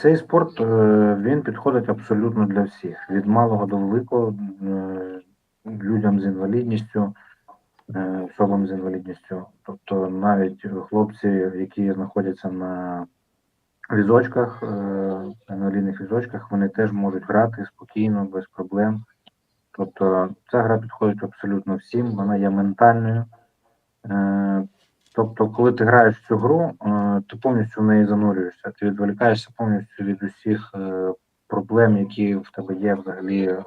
цей спорт е, він підходить абсолютно для всіх, від малого до великого, е, людям з інвалідністю, е, особам з інвалідністю. Тобто навіть хлопці, які знаходяться на візочках, інвалідних візочках, вони теж можуть грати спокійно, без проблем. Тобто ця гра підходить абсолютно всім, вона є ментальною. Тобто, коли ти граєш цю гру, е, ти повністю в неї занурюєшся, ти відволікаєшся повністю від усіх е, проблем, які в тебе є взагалі е,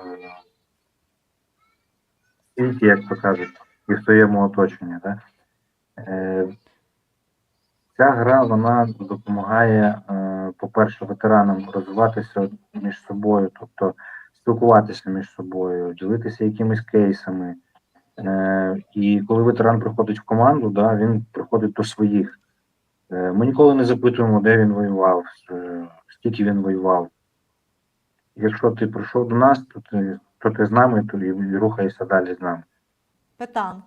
світі, як то кажуть, і в твоєму оточенні. Да? Ця гра вона допомагає, по-перше, ветеранам розвиватися між собою, тобто спілкуватися між собою, ділитися якимись кейсами. Е, і коли ветеран приходить в команду, да, він приходить до своїх. Е, ми ніколи не запитуємо, де він воював, е, скільки він воював. Якщо ти прийшов до нас, то ти, то ти з нами, то і, рухаєшся далі з нами. Питанк.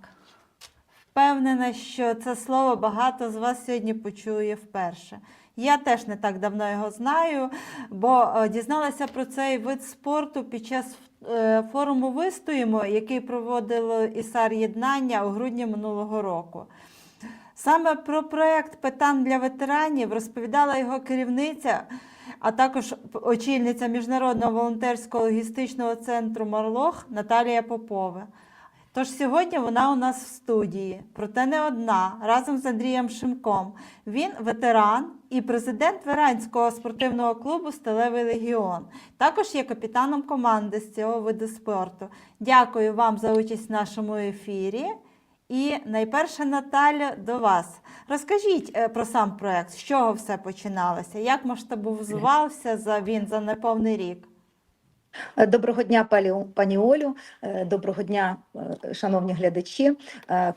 Впевнена, що це слово багато з вас сьогодні почує вперше. Я теж не так давно його знаю, бо е, дізналася про цей вид спорту під час форуму Вистоїмо, який проводило ІСАР Єднання у грудні минулого року. Саме про проект питань для ветеранів розповідала його керівниця, а також очільниця Міжнародного волонтерського логістичного центру Марлох Наталія Попова. Тож сьогодні вона у нас в студії, проте не одна, разом з Андрієм Шимком. Він ветеран і президент Веранського спортивного клубу Сталевий Легіон. Також є капітаном команди з цього виду спорту. Дякую вам за участь в нашому ефірі. І найперше, Наталя, до вас. Розкажіть е, про сам проект, з чого все починалося, як масштабувався він за неповний рік. Е, Доброго дня, пані, Олю. Е, Доброго дня, е, шановні глядачі.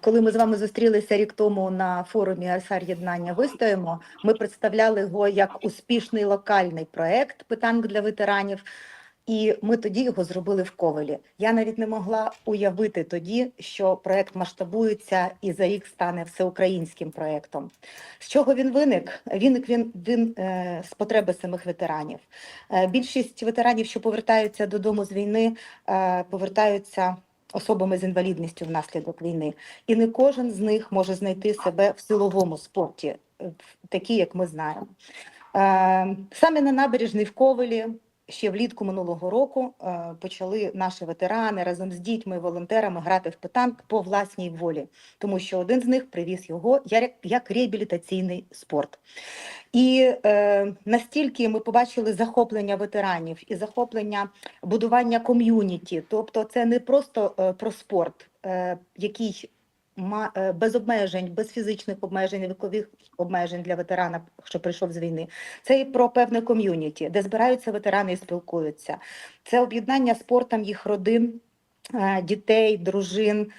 Коли ми з вами зустрілися рік тому на форумі «Арсар Єднання Вистоїмо, ми представляли його як успішний локальний проект питань для ветеранів. І ми тоді його зробили в Ковелі. Я навіть не могла уявити тоді, що проект масштабується і за рік стане всеукраїнським проектом. З чого він виник? Виник він, він е, з потреби самих ветеранів. Е, Більшість ветеранів, що повертаються додому з війни, е, повертаються особами з інвалідністю внаслідок війни. І не кожен з них може знайти себе в силовому спорті, такі, як ми знаємо. Е, Саме на набережній в Ковелі. Ще влітку минулого року е, почали наші ветерани разом з дітьми, волонтерами грати в питанк по власній волі, тому що один з них привіз його як, реабілітаційний спорт. І е, настільки ми побачили захоплення ветеранів і захоплення будування ком'юніті. Тобто, це не просто е, про спорт, е, який без обмежень, без фізичних обмежень, вікових обмежень для ветерана, що прийшов з війни. Це і про певне ком'юніті, де збираються ветерани і спілкуються. Це об'єднання спортом їх родин, е, дітей, дружин.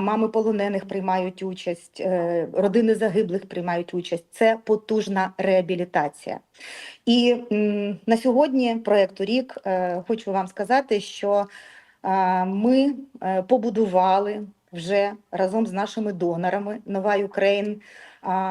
Мами полонених приймають участь, е, родини загиблих приймають участь. Це потужна реабілітація. І на сьогодні проєкту рік е, хочу вам сказати, що е, ми е, побудували вже разом з нашими донорами Нова Україн.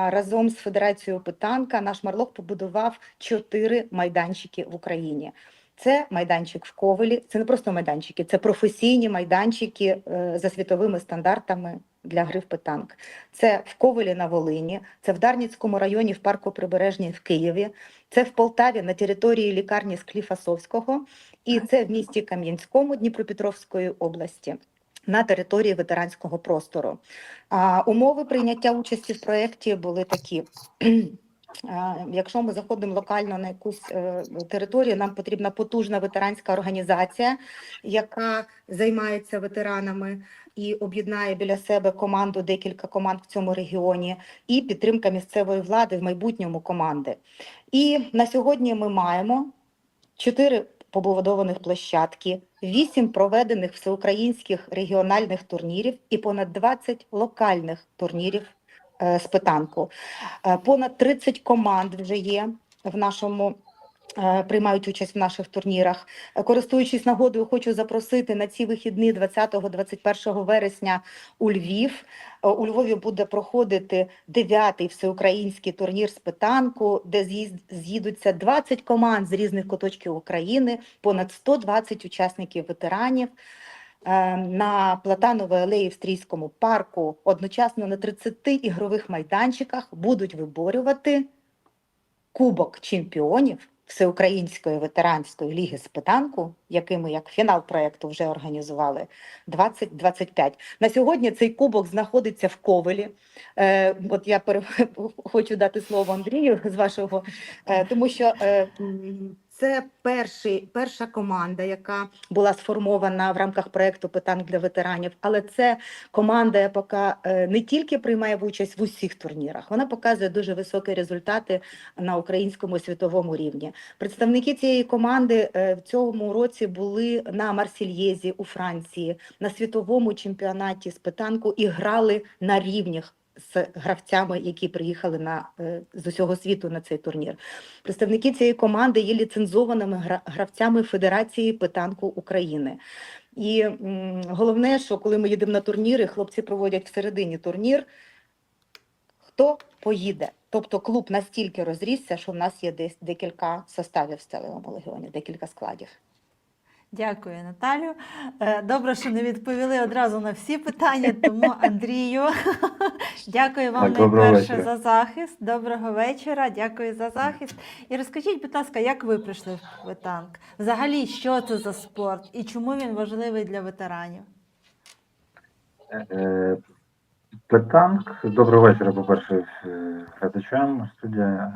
Разом з Федерацією Питанка наш Марлок побудував чотири майданчики в Україні. Це майданчик в Ковелі, це не просто майданчики, це професійні майданчики е, за світовими стандартами для гри в питанк. Це в Ковелі на Волині, це в Дарницькому районі в парку Прибережній в Києві, це в Полтаві на території лікарні Скліфасовського, і це в місті Кам'янському Дніпропетровської області. На території ветеранського простору. А, умови прийняття участі в проєкті були такі. Якщо ми заходимо локально на якусь е, територію, нам потрібна потужна ветеранська організація, яка займається ветеранами і об'єднає біля себе команду, декілька команд в цьому регіоні, і підтримка місцевої влади в майбутньому команди. І на сьогодні ми маємо чотири побудованих площадки, вісім проведених всеукраїнських регіональних турнірів і понад 20 локальних турнірів е, з питанку. Е, Понад 30 команд вже є в нашому приймають участь в наших турнірах. Е, Користуючись нагодою, хочу запросити на ці вихідні 20-21 вересня у Львів. Е, У Львові буде проходити дев'ятий всеукраїнський турнір з питанку, де з'їдуться 20 команд з різних куточків України, понад 120 учасників ветеранів. Е, На Платановій алеї в Стрійському парку одночасно на 30 ігрових майданчиках будуть виборювати Кубок чемпіонів Всеукраїнської ветеранської ліги з питанку, який ми як фінал проєкту вже організували 2025. На сьогодні цей кубок знаходиться в Ковелі. Е, от я пере... хочу дати слово Андрію з вашого, е, тому що е, це перший, перша команда, яка була сформована в рамках проєкту Питанк для ветеранів, але це команда, яка е, не тільки приймає участь в усіх турнірах, вона показує дуже високі результати на українському світовому рівні. Представники цієї команди е, в цьому році були на Марсільєзі у Франції, на світовому чемпіонаті з питанку і грали на рівнях. З гравцями, які приїхали на е, з усього світу на цей турнір, представники цієї команди є ліцензованими гравцями Федерації питанку України. І головне, що коли ми їдемо на турніри, хлопці проводять всередині турнір. Хто поїде? Тобто клуб настільки розрісся, що в нас є десь декілька составів в сталевому легіоні, декілька складів. Дякую, Наталю. Е, Добре, що не відповіли одразу на всі питання, тому Андрію, дякую вам Так, найперше вечора. за захист. Доброго вечора, дякую за захист. І розкажіть, будь ласка, як ви прийшли в ветанк? Взагалі, що це за спорт і чому він важливий для ветеранів? Е, Питанк. Доброго вечора, по-перше, е, глядачам. Студія.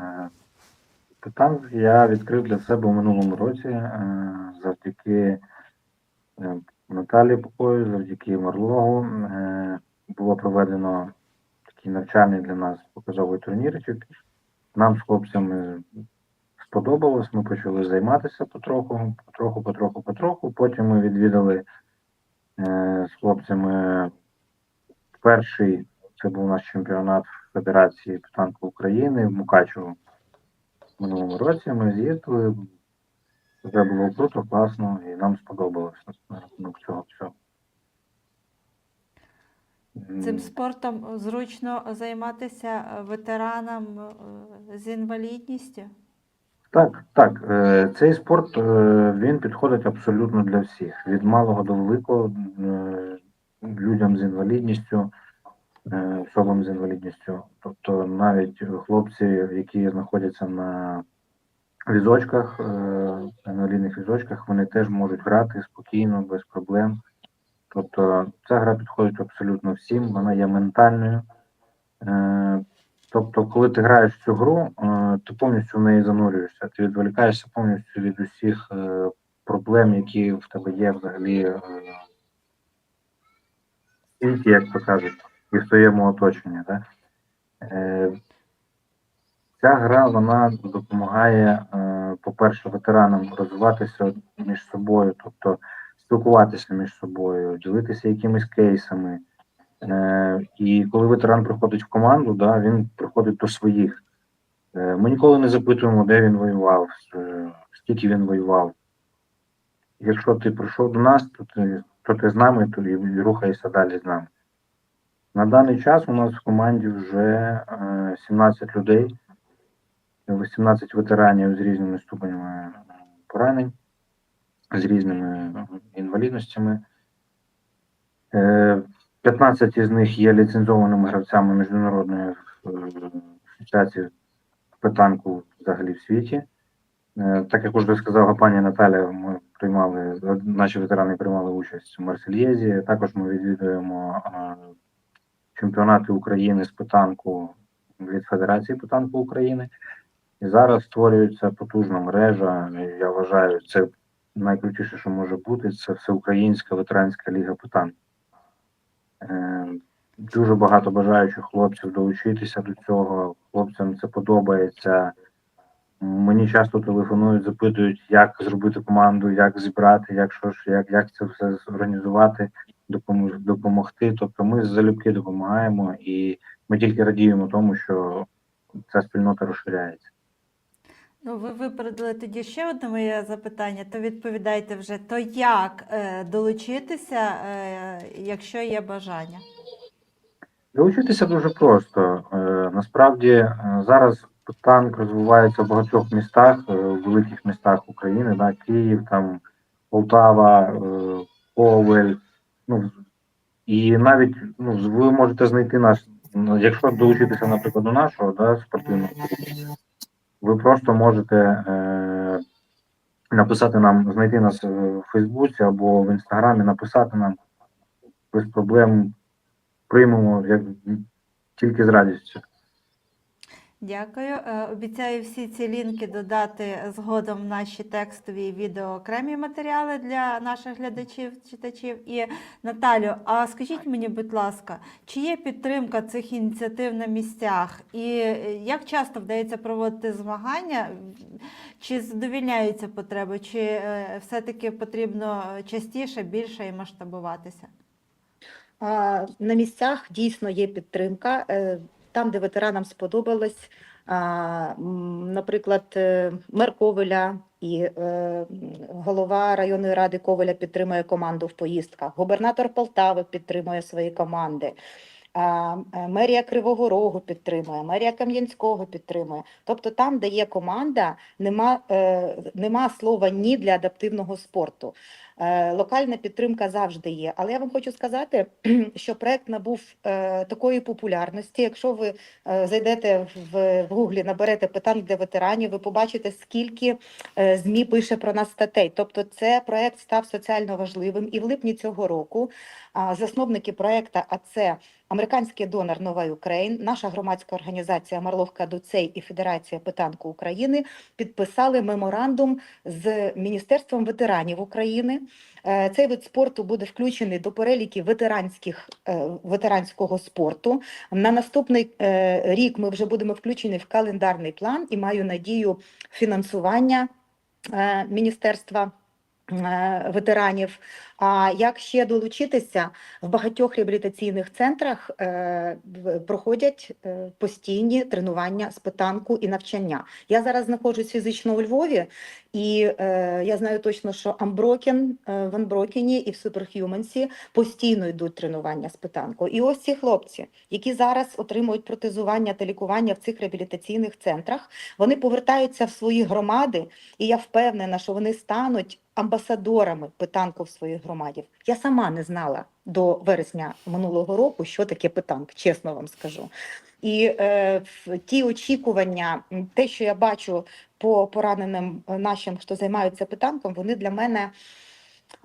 Е, я відкрив для себе у минулому році е, завдяки е, Наталі Покою, завдяки Марлогу. Е, Було проведено такий навчальний для нас показовий турнірчик. Нам з хлопцями сподобалось, ми почали займатися потроху, потроху, потроху, потроху. Потім ми відвідали з хлопцями перший, це був наш чемпіонат Федерації питанку України в Мукачево минулому році. Ми з'їздили. Це було круто, класно, і нам сподобалося на рахунок цього всього. Цим спортом зручно займатися ветеранам е, з інвалідністю? Так, так. е, Цей спорт е, він підходить абсолютно для всіх. Від малого до великого, е, людям з інвалідністю, е, особам з інвалідністю. Тобто навіть хлопці, які знаходяться на візочках, е, на інвалідних візочках, вони теж можуть грати спокійно, без проблем. Тобто ця гра підходить абсолютно всім, вона є ментальною. Е, Тобто, коли ти граєш в цю гру, е, ти повністю в неї занурюєшся, ти відволікаєшся повністю від усіх е, проблем, які в тебе є взагалі е, як то кажуть, і в твоєму оточенні. Да? Е, Ця гра вона допомагає, е, по-перше, ветеранам розвиватися між собою, тобто спілкуватися між собою, ділитися якимись кейсами. Е, і коли ветеран приходить в команду, да, він приходить до своїх. Е, ми ніколи не запитуємо, де він воював, е, скільки він воював. Якщо ти прийшов до нас, то ти, то ти з нами, то і рухаєшся далі з нами. На даний час у нас в команді вже е, 17 людей, 18 ветеранів з різними ступенями е, поранень, з різними е, інвалідностями. Е, 15 із них є ліцензованими гравцями міжнародної е, асоціації питанку взагалі в світі. Е, Так як уже сказала пані Наталя, ми приймали, наші ветерани приймали участь у Марсельєзі. Також ми відвідуємо е, чемпіонати України з питанку від Федерації питанку України. І зараз створюється потужна мережа. Я вважаю, це найкрутіше, що може бути, це всеукраїнська ветеранська ліга питанку. Е, Дуже багато бажаючих хлопців долучитися до цього. Хлопцям це подобається. Мені часто телефонують, запитують, як зробити команду, як зібрати, як що як, як це все зорганізувати, допомог, допомогти. Тобто ми залюбки допомагаємо і ми тільки радіємо тому, що ця спільнота розширяється. Ну, ви випередили тоді ще одне моє запитання, то відповідайте вже, то як е, долучитися, е, якщо є бажання? Долучитися дуже просто. Е, Насправді е, зараз танк розвивається в багатьох містах, е, в великих містах України, да, Київ, там, Полтава, е, Ковель. Ну, і навіть ну, ви можете знайти наш, ну, якщо долучитися, наприклад, до нашого да, спортивного клубу, ви просто можете е, написати нам, знайти нас в Фейсбуці або в Інстаграмі, написати нам без проблем приймемо як тільки з радістю. Дякую. Е, Обіцяю всі ці лінки додати згодом в наші текстові відео окремі матеріали для наших глядачів, читачів. І Наталю, а скажіть мені, будь ласка, чи є підтримка цих ініціатив на місцях? І е, як часто вдається проводити змагання? Чи задовільняються потреби, чи е, все-таки потрібно частіше, більше і масштабуватися? На місцях дійсно є підтримка. Там, де ветеранам сподобалось, наприклад, е, мер Ковеля і е, голова районної ради Ковеля підтримує команду в поїздках. Губернатор Полтави підтримує свої команди. е, Мерія Кривого Рогу підтримує, мерія Кам'янського підтримує. Тобто там, де є команда, нема, нема слова ні для адаптивного спорту. Е, Локальна підтримка завжди є. Але я вам хочу сказати, що проект набув е, такої популярності. Якщо ви е, зайдете в, Гуглі, наберете питань для ветеранів, ви побачите, скільки ЗМІ пише про нас статей. Тобто, це проект став соціально важливим. І в липні цього року засновники проекту, а це американський донор Нова Україн, наша громадська організація Марловка Дуцей і Федерація питанку України підписали меморандум з Міністерством ветеранів України. Е, Цей вид спорту буде включений до переліків ветеранських е, ветеранського спорту. На наступний е, рік ми вже будемо включені в календарний план і маю надію фінансування міністерства. Е, Ветеранів, а як ще долучитися в багатьох реабілітаційних центрах е, проходять е, постійні тренування з питанку і навчання. Я зараз знаходжусь фізично у Львові, і я знаю точно, що Амброкен е, в Амброкені і в Суперх'юменсі постійно йдуть тренування з питанку. І ось ці хлопці, які зараз отримують протезування та лікування в цих реабілітаційних центрах, вони повертаються в свої громади, і я впевнена, що вони стануть амбасадорами питанку в своїй громаді. Я сама не знала до вересня минулого року, що таке питанк, чесно вам скажу. І е, ті очікування, те, що я бачу по пораненим е, нашим, хто займаються питанком, вони для мене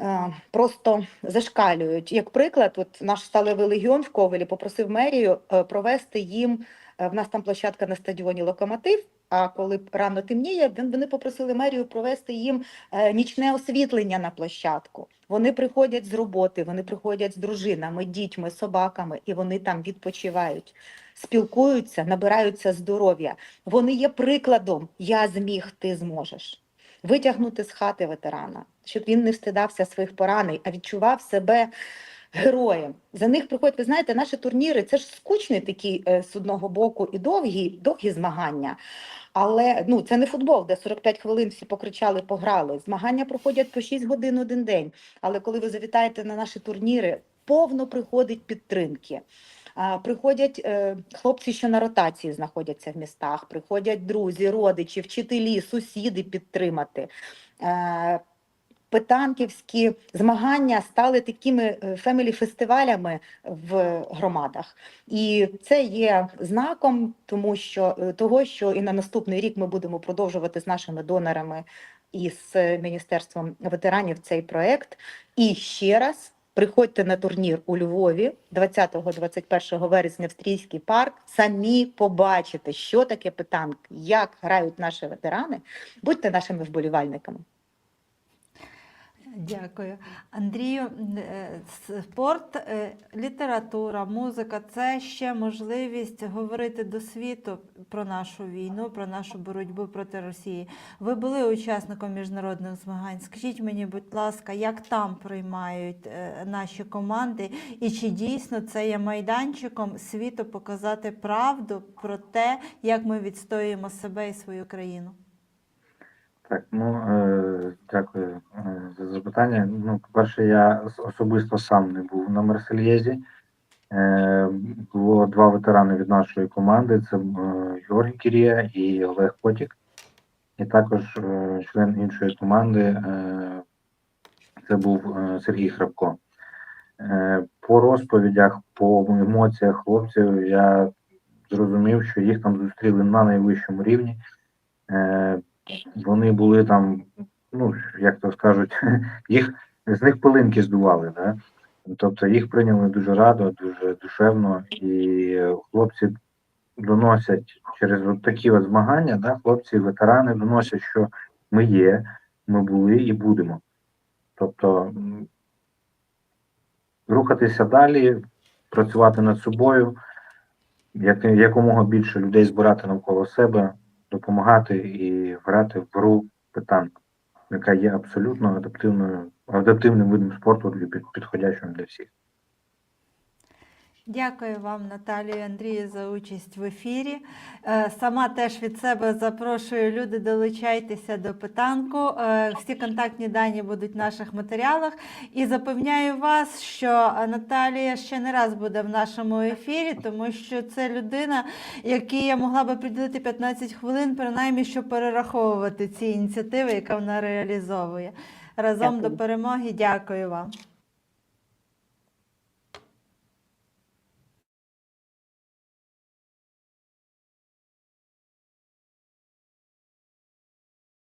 е, просто зашкалюють. Як приклад, от наш сталевий легіон в Ковелі попросив мерію е, провести їм. В нас там площадка на стадіоні Локомотив. А коли рано темніє, вони попросили мерію провести їм е, нічне освітлення на площадку. Вони приходять з роботи, вони приходять з дружинами, дітьми, собаками, і вони там відпочивають, спілкуються, набираються здоров'я. Вони є прикладом Я зміг, ти зможеш. Витягнути з хати ветерана, щоб він не встидався своїх поранень, а відчував себе героєм. За них приходять, ви знаєте, наші турніри це ж скучні такі е, з одного боку і довгі, довгі змагання. Але ну це не футбол, де 45 хвилин всі покричали, пограли. Змагання проходять по 6 годин один день. Але коли ви завітаєте на наші турніри, повно приходить підтримки. Приходять е, хлопці, що на ротації знаходяться в містах, приходять друзі, родичі, вчителі, сусіди підтримати. Е, Питанківські змагання стали такими фемілі-фестивалями в громадах, і це є знаком, тому що е, того, що і на наступний рік ми будемо продовжувати з нашими донорами і з міністерством ветеранів цей проект. І ще раз приходьте на турнір у Львові 20-21 вересня в Стрійський парк. Самі побачите, що таке питанк, як грають наші ветерани. Будьте нашими вболівальниками. Дякую. Андрію, е, спорт, е, література, музика це ще можливість говорити до світу про нашу війну, про нашу боротьбу проти Росії. Ви були учасником міжнародних змагань. Скажіть мені, будь ласка, як там приймають е, наші команди, і чи дійсно це є майданчиком світу показати правду про те, як ми відстоюємо себе і свою країну? Так, ну е, дякую е, за запитання. Ну, по-перше, я особисто сам не був на Марсельєзі. Е, було два ветерани від нашої команди: це е, Георгій Кірія і Олег Потік. І також е, член іншої команди е, це був е, Сергій Храбко. Е, по розповідях, по емоціях хлопців я зрозумів, що їх там зустріли на найвищому рівні. Е, вони були там, ну, як то скажуть, їх з них пилинки здували, да? Тобто їх прийняли дуже радо, дуже душевно, і хлопці доносять через от такі от змагання, да, хлопці, ветерани доносять, що ми є, ми були і будемо. Тобто рухатися далі, працювати над собою, як, якомога більше людей збирати навколо себе, допомагати і грати в гру питанку, яка є абсолютно адаптивною, адаптивним видом спорту для під- підходящим для всіх. Дякую вам, Наталію Андрію, за участь в ефірі. Е, Сама теж від себе запрошую люди, долучайтеся до питанку. Е, Всі контактні дані будуть в наших матеріалах. І запевняю вас, що Наталія ще не раз буде в нашому ефірі, тому що це людина, якій я могла би приділити 15 хвилин, принаймні, щоб перераховувати ці ініціативи, яка вона реалізовує. Разом Дякую. до перемоги. Дякую вам.